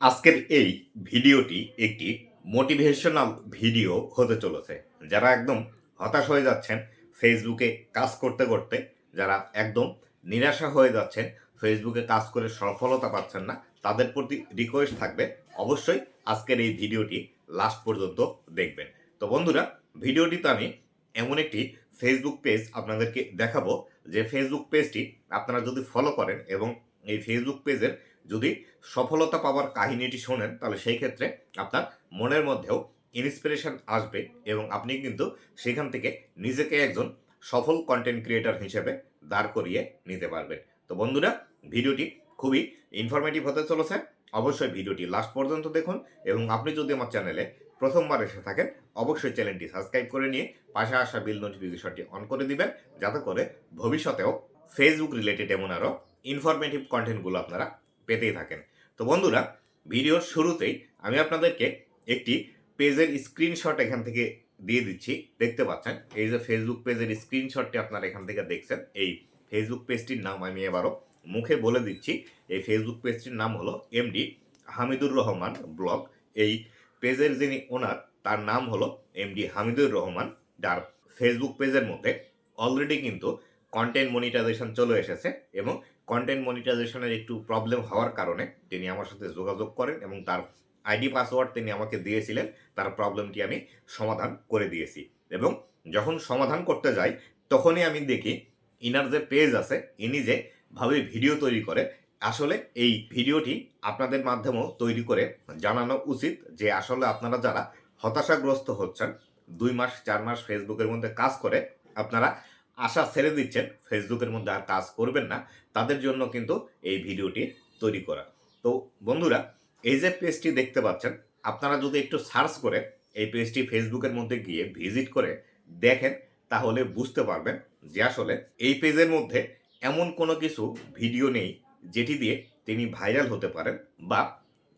আজকের এই ভিডিওটি একটি মোটিভেশনাল ভিডিও হতে চলেছে। যারা একদম হতাশ হয়ে যাচ্ছেন ফেসবুকে কাজ করতে করতে, যারা একদম নিরাশা হয়ে যাচ্ছেন ফেসবুকে কাজ করে সফলতা পাচ্ছেন না, তাদের প্রতি রিকোয়েস্ট থাকবে, অবশ্যই আজকের এই ভিডিওটি লাস্ট পর্যন্ত দেখবেন। তো বন্ধুরা, ভিডিওটিতে আমি এমন একটি ফেসবুক পেজ আপনাদেরকে দেখাবো, যে ফেসবুক পেজটি আপনারা যদি ফলো করেন এবং এই ফেসবুক পেজের যদি সফলতা পাওয়ার কাহিনীটি শোনেন, তাহলে সেই ক্ষেত্রে আপনার মনের মধ্যেও ইন্সপিরেশন আসবে এবং আপনি কিন্তু সেখান থেকে নিজেকে একজন সফল কন্টেন্ট ক্রিয়েটর হিসেবে দাঁড় করিয়ে নিতে পারবেন। তো বন্ধুরা, ভিডিওটি খুবই ইনফরমেটিভ হতে চলেছে। অবশ্যই ভিডিওটি লাস্ট পর্যন্ত দেখুন এবং আপনি যদি আমার চ্যানেলে প্রথমবার এসে থাকেন, অবশ্যই চ্যানেলটি সাবস্ক্রাইব করে নিয়ে পাশে আসা বিল নোটিফিকেশনটি অন করে দিবেন, যাতে করে ভবিষ্যতেও ফেসবুক রিলেটেড এমন আরও ইনফরমেটিভ কন্টেন্টগুলো আপনারা পেতেই থাকেন। তো বন্ধুরা, ভিডিওর শুরুতেই আমি আপনাদেরকে একটি পেজের স্ক্রিনশট এখান থেকে দিয়ে দিচ্ছি। দেখতে পাচ্ছেন, এই যে ফেসবুক পেজের স্ক্রিনশটটি আপনারা এখান থেকে দেখছেন, এই ফেসবুক পেজটির নাম আমি এবারও মুখে বলে দিচ্ছি। এই ফেসবুক পেজটির নাম হলো এমডি হামিদুর রহমান ব্লগ। এই পেজের যিনি ওনার, তার নাম হলো এমডি হামিদুর রহমান। যার ফেসবুক পেজের মধ্যে অলরেডি কিন্তু কন্টেন্ট মনিটাইজেশন চলে এসেছে এবং কন্টেন্ট মনিটাইজেশনের একটু প্রবলেম হওয়ার কারণে তিনি আমার সাথে যোগাযোগ করেন এবং তার আইডি পাসওয়ার্ড তিনি আমাকে দিয়েছিলেন, তার প্রবলেমটি আমি সমাধান করে দিয়েছি। এবং যখন সমাধান করতে যাই, তখনই আমি দেখি ইনার যে পেজ আছে, ইনি যে ভাবে ভিডিও তৈরি করে, আসলে এই ভিডিওটি আপনাদের মাধ্যমেও তৈরি করে জানানো উচিত যে আসলে আপনারা যারা হতাশাগ্রস্ত হচ্ছেন, দুই মাস, চার মাস ফেসবুকের মধ্যে কাজ করে, আপনারা আশা ছেড়ে দিচ্ছেন। ফেসবুকের মধ্যে আর কাজ করবেন না। তাদের জন্য কিন্তু এই ভিডিওটি তৈরি করা। তো বন্ধুরা, এই যে পেজটি দেখতে পাচ্ছেন, আপনারা যদি একটু সার্চ করে এই পেজটি ফেসবুকের মধ্যে গিয়ে ভিজিট করে দেখেন, তাহলে বুঝতে পারবেন যে আসলে এই পেজের মধ্যে এমন কোনো কিছু ভিডিও নেই, যেটি দিয়ে তিনি ভাইরাল হতে পারেন বা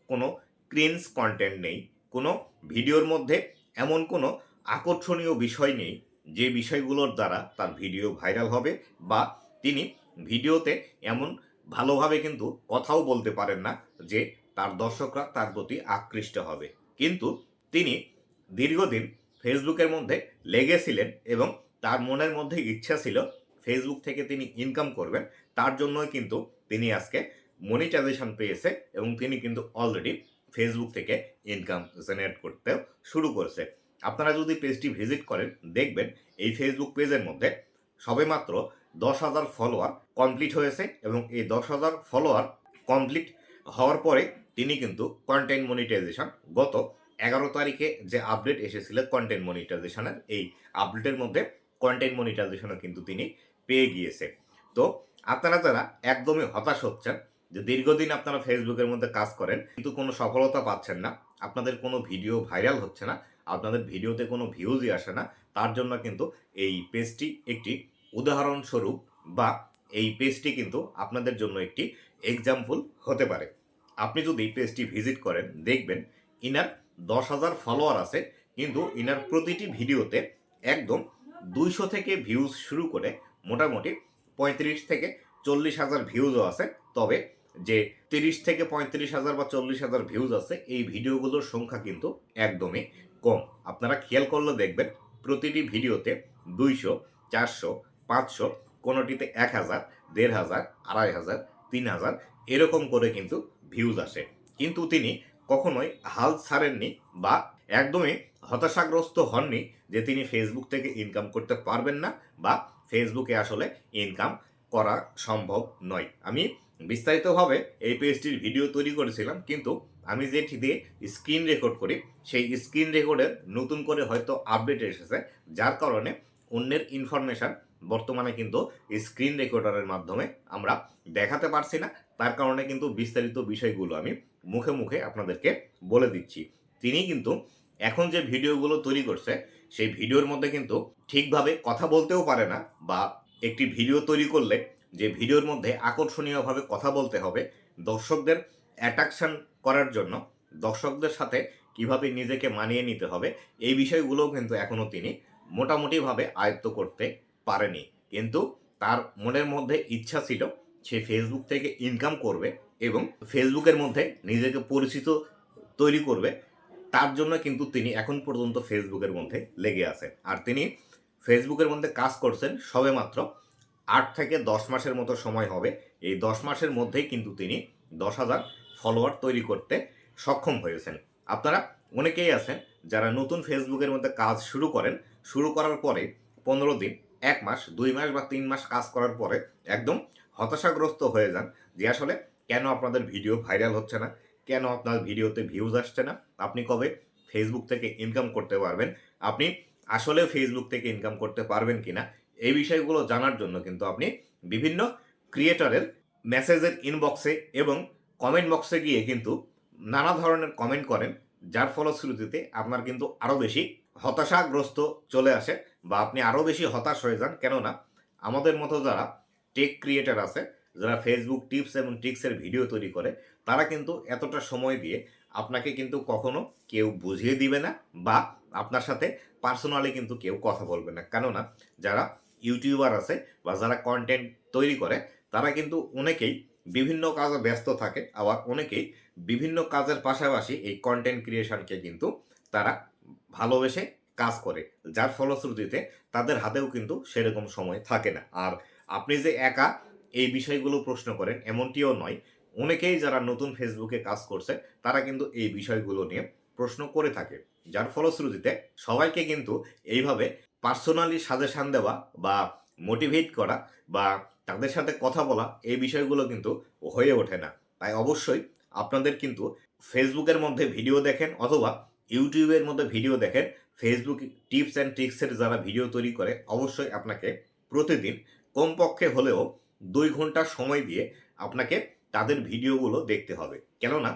কোনো ক্রিন্স কন্টেন্ট নেই, কোনো ভিডিওর মধ্যে এমন কোনো আকর্ষণীয় বিষয় নেই যে বিষয়গুলোর দ্বারা তার ভিডিও ভাইরাল হবে বা তিনি ভিডিওতে এমন ভালোভাবে কিন্তু কথাও বলতে পারেন না যে তার দর্শকরা তার প্রতি আকৃষ্ট হবে। কিন্তু তিনি দীর্ঘদিন ফেসবুকের মধ্যে লেগেছিলেন এবং তার মনের মধ্যে ইচ্ছা ছিল ফেসবুক থেকে তিনি ইনকাম করবেন, তার জন্যই কিন্তু তিনি আজকে মনিটাইজেশন পেয়েছে এবং তিনি কিন্তু অলরেডি ফেসবুক থেকে ইনকাম জেনারেট করতেও শুরু করেছে। আপনারা যদি পেজটি ভিজিট করেন, দেখবেন এই ফেসবুক পেজের মধ্যে সবেমাত্র দশ হাজার ফলোয়ার কমপ্লিট হয়েছে এবং এই দশ হাজার ফলোয়ার কমপ্লিট হওয়ার পরে তিনি কিন্তু কন্টেন্ট মনিটাইজেশন গত এগারো তারিখে যে আপডেট এসেছিল কন্টেন্ট মনিটাইজেশনের এই আপডেটের মধ্যে কন্টেন্ট মনিটাইজেশনও কিন্তু তিনি পেয়ে গিয়েছে। তো আপনারা যারা একদমই হতাশ হচ্ছেন যে দীর্ঘদিন আপনারা ফেসবুকের মধ্যে কাজ করেন, কিন্তু কোনো সফলতা পাচ্ছেন না, আপনাদের কোনো ভিডিও ভাইরাল হচ্ছে না আপনাদের ভিডিওতে কোনো ভিউজই আসে না, তার জন্য কিন্তু এই পেজটি একটি উদাহরণস্বরূপ বা এই পেজটি কিন্তু আপনাদের জন্য একটি এক্সাম্পল হতে পারে। আপনি যদি পেজটি ভিজিট করেন, দেখবেন ইনার দশ হাজার ফলোয়ার আছে, কিন্তু ইনার প্রতিটি ভিডিওতে একদম দুইশো থেকে ভিউজ শুরু করে মোটামুটি পঁয়ত্রিশ থেকে চল্লিশ হাজার ভিউজও আছে। তবে যে তিরিশ থেকে পঁয়ত্রিশ হাজার বা চল্লিশ হাজার ভিউজ আছে, এই ভিডিওগুলোর সংখ্যা কিন্তু একদমই কম। আপনারা খেয়াল করলে দেখবেন, প্রতিটি ভিডিওতে দুইশো, চারশো, পাঁচশো, কোনোটিতে এক হাজার, দেড় হাজার, আড়াই হাজার, তিন হাজার, এরকম করে কিন্তু ভিউজ আসে। কিন্তু তিনি কখনোই হাল ছাড়েননি বা একদমই হতাশাগ্রস্ত হননি যে তিনি ফেসবুক থেকে ইনকাম করতে পারবেন না বা ফেসবুকে আসলে ইনকাম করা সম্ভব নয়। আমি বিস্তারিতভাবে এই পেজটির ভিডিও তৈরি করেছিলাম, কিন্তু আমি যেটি দিয়ে স্ক্রিন রেকর্ড করি, সেই স্ক্রিন রেকর্ডের নতুন করে হয়তো আপডেট এসেছে, যার কারণে অন্যের ইনফরমেশান বর্তমানে কিন্তু স্ক্রিন রেকর্ডারের মাধ্যমে আমরা দেখাতে পারছি না। তার কারণে কিন্তু বিস্তারিত বিষয়গুলো আমি মুখে মুখে আপনাদেরকে বলে দিচ্ছি। তিনি কিন্তু এখন যে ভিডিওগুলো তৈরি করছে, সেই ভিডিওর মধ্যে কিন্তু ঠিকভাবে কথা বলতেও পারে না বা একটি ভিডিও তৈরি করলে যে ভিডিওর মধ্যে আকর্ষণীয়ভাবে কথা বলতে হবে দর্শকদের অ্যাট্রাকশন করার জন্য, দর্শকদের সাথে কীভাবে নিজেকে মানিয়ে নিতে হবে, এই বিষয়গুলোও কিন্তু এখনও তিনি মোটামুটিভাবে আয়ত্ত করতে পারেনি। কিন্তু তার মনের মধ্যে ইচ্ছা ছিল সে ফেসবুক থেকে ইনকাম করবে এবং ফেসবুকের মধ্যে নিজেকে পরিচিত তৈরি করবে। তার জন্য কিন্তু তিনি এখন পর্যন্ত ফেসবুকের মধ্যে লেগে আছেন। আর তিনি ফেসবুকের মধ্যে কাজ করছেন সবে মাত্র আট থেকে দশ মাসের মতো সময় হবে। এই দশ মাসের মধ্যেই কিন্তু তিনি দশ হাজার ফলোয়ার তৈরি করতে সক্ষম হয়েছেন। আপনারা অনেকেই আছেন যারা নতুন ফেসবুকের মধ্যে কাজ শুরু করেন। শুরু করার পরে পনেরো দিন, এক মাস, দুই মাস বা তিন মাস কাজ করার পরে একদম হতাশাগ্রস্ত হয়ে যান যে আসলে কেন আপনাদের ভিডিও ভাইরাল হচ্ছে না? কেন আপনার ভিডিওতে ভিউজ আসছে না? আপনি কবে ফেসবুক থেকে ইনকাম করতে পারবেন? আপনি আসলে ফেসবুক থেকে ইনকাম করতে পারবেন কিনা? এই বিষয়গুলো জানার জন্য কিন্তু আপনি বিভিন্ন ক্রিয়েটরের মেসেজের ইনবক্সে এবং কমেন্ট বক্সে গিয়ে কিন্তু নানা ধরনের কমেন্ট করেন, যার ফলশ্রুতিতে আপনার কিন্তু আরও বেশি হতাশাগ্রস্ত চলে আসে বা আপনি আরও বেশি হতাশ হয়ে যান। কেননা আমাদের মতো যারা টেক ক্রিয়েটার আছে, যারা ফেসবুক টিপস এবং ট্রিক্সের ভিডিও তৈরি করে, তারা কিন্তু এতটা সময় দিয়ে আপনাকে কিন্তু কখনো কেউ বুঝিয়ে দিবে না বা আপনার সাথে পার্সোনালি কিন্তু কেউ কথা বলবে না। কেননা যারা ইউটিউবার আছে বা যারা কন্টেন্ট তৈরি করে, তারা কিন্তু অনেকেই বিভিন্ন কাজে ব্যস্ত থাকে আবার অনেকেই বিভিন্ন কাজের পাশাপাশি এই কন্টেন্ট ক্রিয়েশনকে কিন্তু তারা ভালোবেসে কাজ করে। যার ফলশ্রুতিতে তাদের হাতেও কিন্তু সেরকম সময় থাকে না। আর আপনি যে একা এই বিষয়গুলো প্রশ্ন করেন, এমনটিও নয়। অনেকেই যারা নতুন ফেসবুকে কাজ করছে, তারা কিন্তু এই বিষয়গুলো নিয়ে প্রশ্ন করে থাকে, যার ফলশ্রুতিতে সবাইকে কিন্তু এইভাবে পার্সোনালি সাজেশান দেওয়া বা মোটিভেট করা বা তাদের সাথে কথা বলা এই বিষয়গুলো কিন্তু হয়ে ওঠে না। তাই অবশ্যই আপনাদের কিন্তু ফেসবুকের মধ্যে ভিডিও দেখেন অথবা ইউটিউবের মধ্যে ভিডিও দেখেন ফেসবুক টিপস অ্যান্ড ট্রিক্সের যারা ভিডিও তৈরি করে, অবশ্যই আপনাকে প্রতিদিন কমপক্ষে হলেও দুই ঘণ্টা সময় দিয়ে আপনাকে তাদের ভিডিওগুলো দেখতে হবে। কেননা,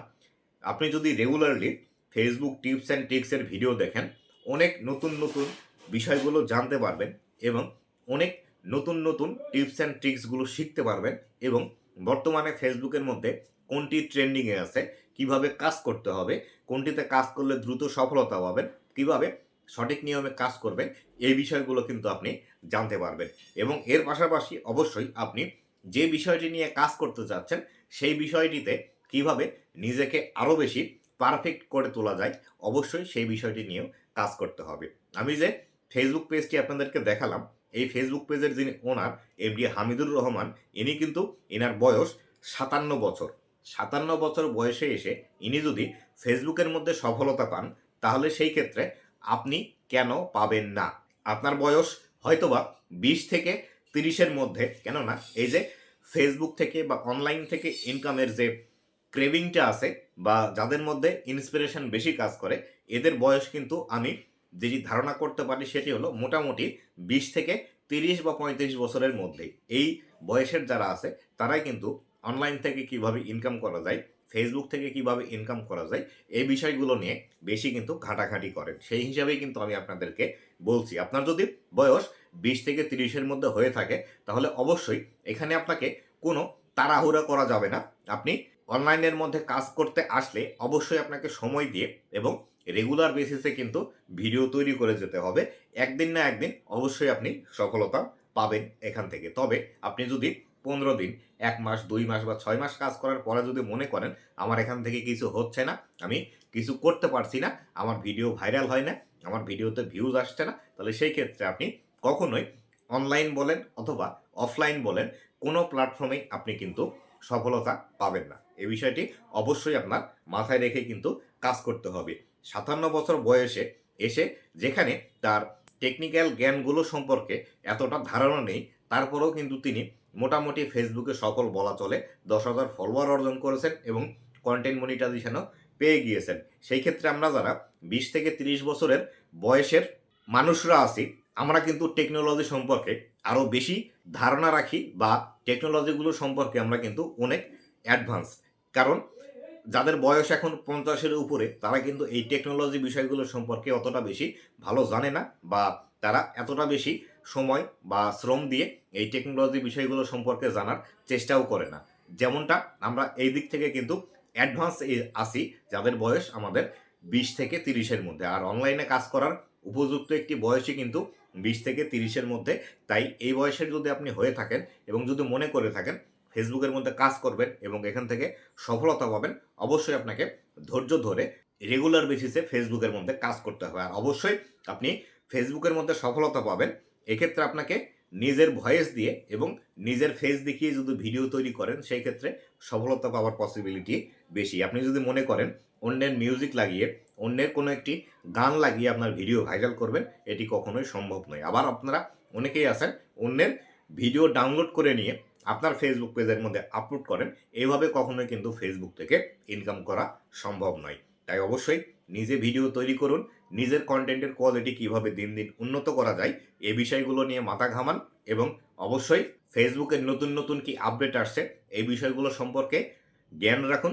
আপনি যদি রেগুলারলি ফেসবুক টিপস অ্যান্ড ট্রিক্সের ভিডিও দেখেন। অনেক নতুন নতুন বিষয়গুলো জানতে পারবেন এবং অনেক নতুন নতুন টিপস অ্যান্ড ট্রিক্সগুলো শিখতে পারবেন এবং বর্তমানে ফেসবুকের মধ্যে কোনটি ট্রেন্ডিংয়ে আছে, কীভাবে কাজ করতে হবে, কোনটিতে কাজ করলে দ্রুত সফলতা পাবেন, কীভাবে সঠিক নিয়মে কাজ করবেন, এই বিষয়গুলো কিন্তু আপনি জানতে পারবেন। এবং এর পাশাপাশি অবশ্যই আপনি যে বিষয়টি নিয়ে কাজ করতে চাচ্ছেন, সেই বিষয়টিতে কীভাবে নিজেকে আরও বেশি পারফেক্ট করে তোলা যায়, অবশ্যই সেই বিষয়টি নিয়েও কাজ করতে হবে। আমি যে ফেসবুক পেজটি আপনাদেরকে দেখালাম, এই ফেসবুক পেজের যিনি ওনার এমডি হামিদুর রহমান, ইনি কিন্তু এনার বয়স সাতান্ন বছর। সাতান্ন বছর বয়সে এসে ইনি যদি ফেসবুকের মধ্যে সফলতা পান, তাহলে সেই ক্ষেত্রে আপনি কেন পাবেন না? আপনার বয়স হয়তোবা বিশ থেকে তিরিশের মধ্যে, কেননা এই যে ফেসবুক থেকে বা অনলাইন থেকে ইনকামের যে ক্রেভিংটা আছে বা যাদের মধ্যে ইন্সপিরেশন বেশি কাজ করে, এদের বয়স কিন্তু আমি যেটি ধারণা করতে পারি সেটি হলো মোটামুটি বিশ থেকে তিরিশ বা পঁয়ত্রিশ বছরের মধ্যেই। এই বয়সের যারা আছে, তারাই কিন্তু অনলাইন থেকে কীভাবে ইনকাম করা যায় ফেসবুক থেকে কীভাবে ইনকাম করা যায়, এই বিষয়গুলো নিয়ে বেশি কিন্তু ঘাটাঘাটি করেন। সেই হিসাবেই কিন্তু আমি আপনাদেরকে বলছি। আপনার যদি বয়স বিশ থেকে তিরিশের মধ্যে হয়ে থাকে, তাহলে অবশ্যই এখানে আপনাকে কোনো তাড়াহুড়া করা যাবে না। আপনি অনলাইনের মধ্যে কাজ করতে আসলে অবশ্যই আপনাকে সময় দিয়ে এবং রেগুলার বেসিসে কিন্তু ভিডিও তৈরি করে যেতে হবে। একদিন না একদিন অবশ্যই আপনি সফলতা পাবেন এখান থেকে। তবে আপনি যদি পনেরো দিন, এক মাস, দুই মাস বা ছয় মাস কাজ করার পরে যদি মনে করেন, আমার এখান থেকে কিছু হচ্ছে না, আমি কিছু করতে পারছি না, আমার ভিডিও ভাইরাল হয় না, আমার ভিডিওতে ভিউজ আসছে না, তাহলে সেই ক্ষেত্রে আপনি কখনোই অনলাইন বলেন অথবা অফলাইন বলেন, কোনো প্ল্যাটফর্মেই আপনি কিন্তু সফলতা পাবেন না। এই বিষয়টি অবশ্যই আপনার মাথায় রেখে কিন্তু কাজ করতে হবে। সাতান্ন বছর বয়সে এসে যেখানে তার টেকনিক্যাল জ্ঞানগুলো সম্পর্কে এতটা ধারণা নেই, তারপরেও কিন্তু তিনি মোটামুটি ফেসবুকে সফল বলা চলে, দশ হাজার ফলোয়ার অর্জন করেছেন এবং কন্টেন্ট মনিটাইজেশনও পেয়ে গিয়েছেন। সেই ক্ষেত্রে আমরা যারা বিশ থেকে তিরিশ বছরের বয়সের মানুষরা আছি আমরা কিন্তু টেকনোলজি সম্পর্কে আরও বেশি ধারণা রাখি বা টেকনোলজিগুলো সম্পর্কে আমরা কিন্তু অনেক অ্যাডভান্স কারণ যাদের বয়স এখন পঞ্চাশের উপরে, তারা কিন্তু এই টেকনোলজি বিষয়গুলো সম্পর্কে অতটা বেশি ভালো জানে না বা তারা এতটা বেশি সময় বা শ্রম দিয়ে এই টেকনোলজি বিষয়গুলো সম্পর্কে জানার চেষ্টাও করে না। যেমনটা আমরা এই দিক থেকে কিন্তু অ্যাডভান্স আসি, যাদের বয়স আমাদের বিশ থেকে তিরিশের মধ্যে। আর অনলাইনে কাজ করার উপযুক্ত একটি বয়সই কিন্তু বিশ থেকে তিরিশের মধ্যে। তাই এই বয়সের যদি আপনি হয়ে থাকেন এবং যদি মনে করে থাকেন, ফেসবুকের মধ্যে কাজ করবেন এবং এখান থেকে সফলতা পাবেন, অবশ্যই আপনাকে ধৈর্য ধরে রেগুলার বেসিসে ফেসবুকের মধ্যে কাজ করতে হবে। আর অবশ্যই আপনি ফেসবুকের মধ্যে সফলতা পাবেন, এক্ষেত্রে আপনাকে নিজের ভয়েস দিয়ে এবং নিজের ফেস দেখিয়ে যদি ভিডিও তৈরি করেন, সেই ক্ষেত্রে সফলতা পাওয়ার পসিবিলিটি বেশি। আপনি যদি মনে করেন অন্যের মিউজিক লাগিয়ে, অন্যের কোনো একটি গান লাগিয়ে আপনার ভিডিও ভাইরাল করবেন, এটি কখনোই সম্ভব নয়। আবার আপনারা অনেকেই আছেন, অন্যের ভিডিও ডাউনলোড করে নিয়ে আপনার ফেসবুক পেজের মধ্যে আপলোড করেন এইভাবে কখনোই কিন্তু ফেসবুক থেকে ইনকাম করা সম্ভব নয়। তাই অবশ্যই নিজে ভিডিও তৈরি করুন, নিজের কন্টেন্টের কোয়ালিটি কীভাবে দিন দিন উন্নত করা যায়, এ বিষয়গুলো নিয়ে মাথা ঘামান এবং অবশ্যই ফেসবুকের নতুন নতুন কি আপডেট আসছে এই বিষয়গুলো সম্পর্কে জ্ঞান রাখুন